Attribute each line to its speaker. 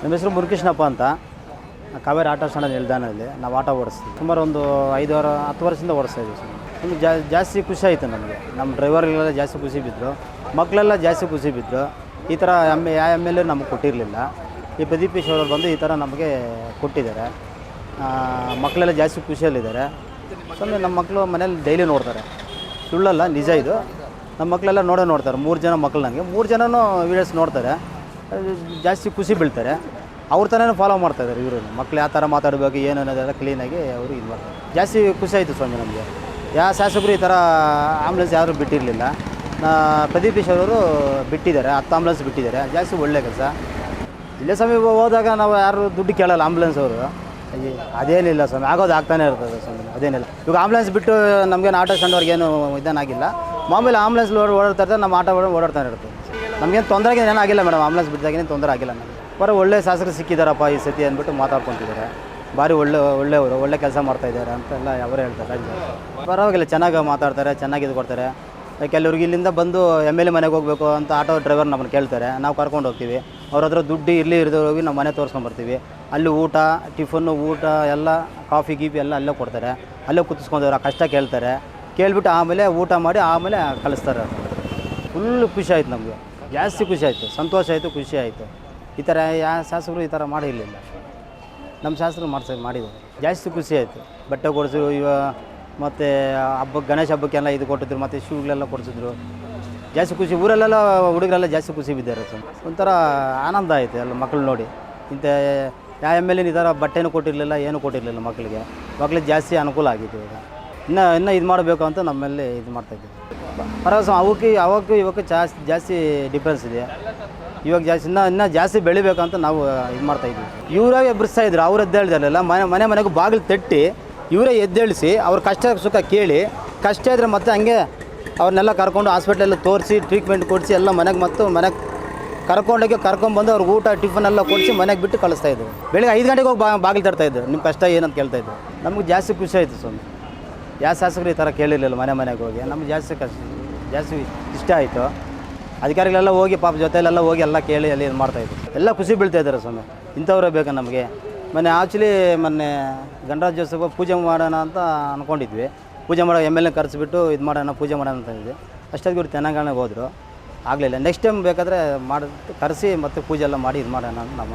Speaker 1: ನಮ್ಮ ಹೆಸರು ಮುರುಕೃಷ್ಣಪ್ಪ ಅಂತ. ಕಾವೇರಿ ಆಟೋ ಸ್ಟ್ಯಾಂಡ್ ನಿಲ್ದಾಣದಲ್ಲಿ ನಾವು ಆಟೋ ಓಡಿಸ್ತೀವಿ. ಸುಮಾರು ಒಂದು ಐದು ವಾರ, ಹತ್ತು ವರ್ಷದಿಂದ ಓಡಿಸ್ತಾ ಇದ್ದೀವಿ ನಮ್ಗೆ ಜಾ, ಜಾಸ್ತಿ ಖುಷಿ ಆಯಿತು ನಮಗೆ. ನಮ್ಮ ಡ್ರೈವರ್ಗಳೆಲ್ಲ ಜಾಸ್ತಿ ಖುಷಿ ಬಿದ್ದರು. ಮಕ್ಕಳೆಲ್ಲ ಜಾಸ್ತಿ ಖುಷಿ ಬಿದ್ದರು. ಈ ಥರ ಎಂ ಯಾವ ಎಂ ಎಲ್ ಎ ನಮಗೆ ಕೊಟ್ಟಿರಲಿಲ್ಲ. ಈ ಪ್ರದೀಪ್ ಈಶ್ವರ್ ಅವ್ರು ಬಂದು ಈ ಥರ ನಮಗೆ ಕೊಟ್ಟಿದ್ದಾರೆ. ಮಕ್ಕಳೆಲ್ಲ ಜಾಸ್ತಿ ಖುಷಿಯಲ್ಲಿದ್ದಾರೆ. ಸುಮ್ಮನೆ ನಮ್ಮ ಮಕ್ಕಳು ಮನೇಲಿ ಡೈಲಿ ನೋಡ್ತಾರೆ. ಸುಳ್ಳಲ್ಲ, ನಿಜ ಇದು. ನಮ್ಮ ಮಕ್ಕಳೆಲ್ಲ ನೋಡೇ ನೋಡ್ತಾರೆ. ಮೂರು ಜನ ಮಕ್ಕಳು ನನಗೆ. ಮೂರು ಜನನೂ ವೀಡಿಯೋಸ್ ನೋಡ್ತಾರೆ. ಜಾಸ್ತಿ ಖುಷಿ ಬೀಳ್ತಾರೆ. ಅವ್ರ ಥರನೇ ಫಾಲೋ ಮಾಡ್ತಾ ಇದ್ದಾರೆ ಇವರು. ಮಕ್ಳು ಯಾವ ಥರ ಮಾತಾಡಬೇಕು, ಏನು ಅನ್ನೋದೆಲ್ಲ ಕ್ಲೀನಾಗಿ ಅವರು ಇದು ಮಾಡ್ತಾರೆ. ಜಾಸ್ತಿ ಖುಷಿ ಆಯಿತು ಸ್ವಾಮಿ ನಮಗೆ. ಯಾವ ಶಾಸಕರು ಈ ಥರ ಆಂಬುಲೆನ್ಸ್ ಯಾರು ಬಿಟ್ಟಿರಲಿಲ್ಲ. ಪ್ರದೀಪ್ ಅವರು ಬಿಟ್ಟಿದ್ದಾರೆ, ಹತ್ತು ಆಂಬುಲೆನ್ಸ್ ಬಿಟ್ಟಿದ್ದಾರೆ. ಜಾಸ್ತಿ ಒಳ್ಳೆ ಕೆಲಸ. ಇಲ್ಲೇ ಸ್ವಾಮಿ ಹೋದಾಗ ನಾವು ಯಾರು ದುಡ್ಡು ಕೇಳಲ್ಲ ಆಂಬುಲೆನ್ಸ್ ಅವರು. ಅದೇನಿಲ್ಲ ಸ್ವಾಮಿ, ಆಗೋದು ಆಗ್ತಾನೆ ಇರ್ತದೆ ಸ್ವಾಮಿ, ಅದೇನಿಲ್ಲ. ಇವಾಗ ಆಂಬುಲೆನ್ಸ್ ಬಿಟ್ಟು ನಮಗೇನು ಆಟೋ ಸ್ಟ್ಯಾಂಡ್ ಏನು ಇದೇನಾಗಿಲ್ಲ ಮಾಮೂಲಿ ಆಂಬುಲೆನ್ಸ್ ಓಡಾಡ್ತಾ ಇರ್ತಾರೆ, ನಮ್ಮ ಆಟೋ ಓಡಾಡ್ತಾನೆ ಇರ್ತದೆ ನಮಗೇನು ತೊಂದರೆ ಆಗಿಲ್ಲ ಮೇಡಮ್ ಆಂಬುಲೆನ್ಸ್ ಬಿದ್ದಾಗೇನು ತೊಂದರೆ ಆಗಿಲ್ಲ ನಮಗೆ. ಬರೋ ಒಳ್ಳೆ ಶಾಸಕರು ಸಿಕ್ಕಿದಾರಪ್ಪ ಈ ಸತಿ ಅಂದ್ಬಿಟ್ಟು ಮಾತಾಡ್ಕೊತಿದ್ದಾರೆ. ಭಾರಿ ಒಳ್ಳೆ, ಒಳ್ಳೆಯವರು, ಒಳ್ಳೆ ಕೆಲಸ ಮಾಡ್ತಾಯಿದ್ದಾರೆ ಅಂತೆಲ್ಲ ಅವರು ಹೇಳ್ತಾರೆ. ಪರವಾಗಿಲ್ಲ, ಚೆನ್ನಾಗಿ ಮಾತಾಡ್ತಾರೆ, ಚೆನ್ನಾಗಿ ಇದು ಕೊಡ್ತಾರೆ. ಕೆಲವ್ರಿಗೆ ಇಲ್ಲಿಂದ ಬಂದು ಎಂ ಎಲ್ ಎ ಮನೆಗೆ ಹೋಗಬೇಕು ಅಂತ ಆಟೋ ಡ್ರೈವರ್ ನಮ್ಮನ್ನು ಕೇಳ್ತಾರೆ. ನಾವು ಕರ್ಕೊಂಡು ಹೋಗ್ತೀವಿ. ಅವ್ರ ಹತ್ರ ದುಡ್ಡು ಇರಲಿ ಇರದೇ ಹೋಗಿ ಮನೆ ತೋರಿಸ್ಕೊಂಬರ್ತೀವಿ ಅಲ್ಲಿ ಊಟ, ಟಿಫನ್ನು, ಊಟ, ಎಲ್ಲ ಕಾಫಿ, ಗೀಫಿ ಎಲ್ಲ ಅಲ್ಲೇ ಕೊಡ್ತಾರೆ. ಅಲ್ಲೇ ಕುತ್ತಿಸ್ಕೊಂಡವ್ರು ಆ ಕಷ್ಟ ಕೇಳ್ತಾರೆ. ಕೇಳಿಬಿಟ್ಟು ಆಮೇಲೆ ಊಟ ಮಾಡಿ ಆಮೇಲೆ ಕಳಿಸ್ತಾರೆ. ಫುಲ್ ಖುಷಿ ಆಯ್ತು ನಮಗೆ. ಜಾಸ್ತಿ ಖುಷಿ ಆಯಿತು. ಸಂತೋಷ ಆಯಿತು, ಖುಷಿ ಆಯಿತು. ಈ ಥರ ಯಾವ ಶಾಸಕರು ಈ ಥರ ಮಾಡಿರಲಿಲ್ಲ. ನಮ್ಮ ಶಾಸ್ತ್ರ ಮಾಡ್ಸ ಮಾಡಿದ್ದಾರೆ ಜಾಸ್ತಿ ಖುಷಿ ಆಯಿತು. ಬಟ್ಟೆ ಕೊಡಿಸಿದ್ರು, ಇವ ಮತ್ತು ಹಬ್ಬ, ಗಣೇಶ ಹಬ್ಬಕ್ಕೆಲ್ಲ ಇದು ಕೊಟ್ಟಿದ್ರು, ಮತ್ತು ಶೂಗಳೆಲ್ಲ ಕೊಡಿಸಿದ್ರು. ಜಾಸ್ತಿ ಖುಷಿ, ಊರಲ್ಲೆಲ್ಲ ಹುಡುಗರೆಲ್ಲ ಜಾಸ್ತಿ ಖುಷಿ ಬಿದ್ದಾರೆ ಒಂಥರ ಆನಂದ ಆಯಿತು ಎಲ್ಲ ಮಕ್ಕಳು ನೋಡಿ. ಇಂಥ ಯಾವ ಎಂ ಎಲ್ ಈ ಥರ ಬಟ್ಟೆನೂ ಕೊಟ್ಟಿರಲಿಲ್ಲ, ಏನೂ ಕೊಟ್ಟಿರಲಿಲ್ಲ ಮಕ್ಕಳಿಗೆ ಮಕ್ಳಿಗೆ ಜಾಸ್ತಿ ಅನುಕೂಲ ಆಗಿತ್ತು ಈಗ. ಇನ್ನೂ ಇನ್ನೂ ಇದು ಮಾಡಬೇಕು ಅಂತ ನಮ್ಮಲ್ಲಿ ಇದು ಮಾಡ್ತಾಯಿದ್ದೀವಿ ಪರವಾಗಿಲ್ಲ ಅವಕ್ಕೆ ಅವಕ್ಕೂ ಇವಕ್ಕೆ ಜಾಸ್ತಿ ಜಾಸ್ತಿ ಡಿಫ್ರೆನ್ಸ್ ಇದೆ. ಇವಾಗ ಜಾಸ್ತಿ ಇನ್ನೂ ಇನ್ನೂ ಜಾಸ್ತಿ ಬೆಳಿಬೇಕಂತ ನಾವು ಇದು ಮಾಡ್ತಾಯಿದ್ವಿ ಇವರೇ ಎಬ್ಬರಿಸ್ತಾ ಇದ್ರು, ಅವ್ರು ಎದ್ದೇಳ್ದಾರಲ್ಲ ಮನೆ ಮನೆ ಮನೆಗೂ ಬಾಗಿಲು ತಟ್ಟಿ ಇವರೇ ಎದ್ದೇಳಿಸಿ ಅವ್ರ ಕಷ್ಟ ಸುಖ ಕೇಳಿ, ಕಷ್ಟ ಇದ್ದರೆ ಮತ್ತೆ ಹಂಗೆ ಅವ್ರನ್ನೆಲ್ಲ ಕರ್ಕೊಂಡು ಹಾಸ್ಪಿಟ್ಲೆಲ್ಲ ತೋರಿಸಿ ಟ್ರೀಟ್ಮೆಂಟ್ ಕೊಡಿಸಿ, ಎಲ್ಲ ಮನೆಗೆ ಮತ್ತು ಮನೆಗೆ ಕರ್ಕೊಂಡೋಗಿ ಕರ್ಕೊಂಬಂದು ಅವ್ರಿಗೆ ಊಟ ಟಿಫನ್ ಎಲ್ಲ ಕೊಡಿಸಿ ಮನೆಗೆ ಬಿಟ್ಟು ಕಳಿಸ್ತಾ ಇದ್ರು. ಬೆಳಿಗ್ಗೆ ಐದು ಗಂಟೆಗೆ ಹೋಗಿ ಬಾಗಿಲು ತರ್ತಾ ಇದ್ರು. ನಿಮ್ಮ ಕಷ್ಟ ಏನಂತ ಕೇಳ್ತಾ ಇದ್ದರು ನಮಗೆ ಜಾಸ್ತಿ ಖುಷಿ ಆಯಿತು ಸ್ವಾಮಿ. ಯಾವ ಶಾಸಕರು ಈ ಥರ ಕೇಳಿರಲಿಲ್ಲ ಮನೆ ಮನೆಗೆ ಹೋಗಿ. ನಮ್ಗೆ ಜಾಸ್ತಿ ಜಾಸ್ತಿ ಇಷ್ಟ ಆಯಿತು. ಅಧಿಕಾರಿಗಳೆಲ್ಲ ಹೋಗಿ ಪಾಪ ಜೊತೆಲೆಲ್ಲ ಹೋಗಿ ಎಲ್ಲ ಕೇಳಿ ಅಲ್ಲಿ ಇದು ಮಾಡ್ತಾಯಿದ್ರು ಎಲ್ಲ ಖುಷಿ ಬೀಳ್ತಾ ಇದ್ದಾರೆ ಸ್ವಾಮಿ. ಇಂಥವ್ರೇ ಬೇಕು ನಮಗೆ. ಮೊನ್ನೆ ಆ್ಯಕ್ಚುಲಿ ಮೊನ್ನೆ ಗಣರಾಜ್ಯೋತ್ಸವ ಪೂಜೆ ಮಾಡೋಣ ಅಂತ ಅಂದ್ಕೊಂಡಿದ್ವಿ ಪೂಜೆ ಮಾಡೋ ಎಂ ಎಲ್ ಎ ಕರೆಸಿಬಿಟ್ಟು ಇದು ಮಾಡೋಣ, ಪೂಜೆ ಮಾಡೋಣ ಅಂತ ಇದ್ವಿ ಅಷ್ಟಾಗಿ ಇವ್ರು ತೆನಗಾಣೆ ಹೋದರು. ಆಗಲಿಲ್ಲ. ನೆಕ್ಸ್ಟ್ ಟೈಮ್ ಬೇಕಾದರೆ ಮಾಡಿ, ಕರೆಸಿ ಮತ್ತೆ ಪೂಜೆ ಎಲ್ಲ ಮಾಡಿ ಇದು ಮಾಡೋಣ ಅಂತ ನಮ್ಮ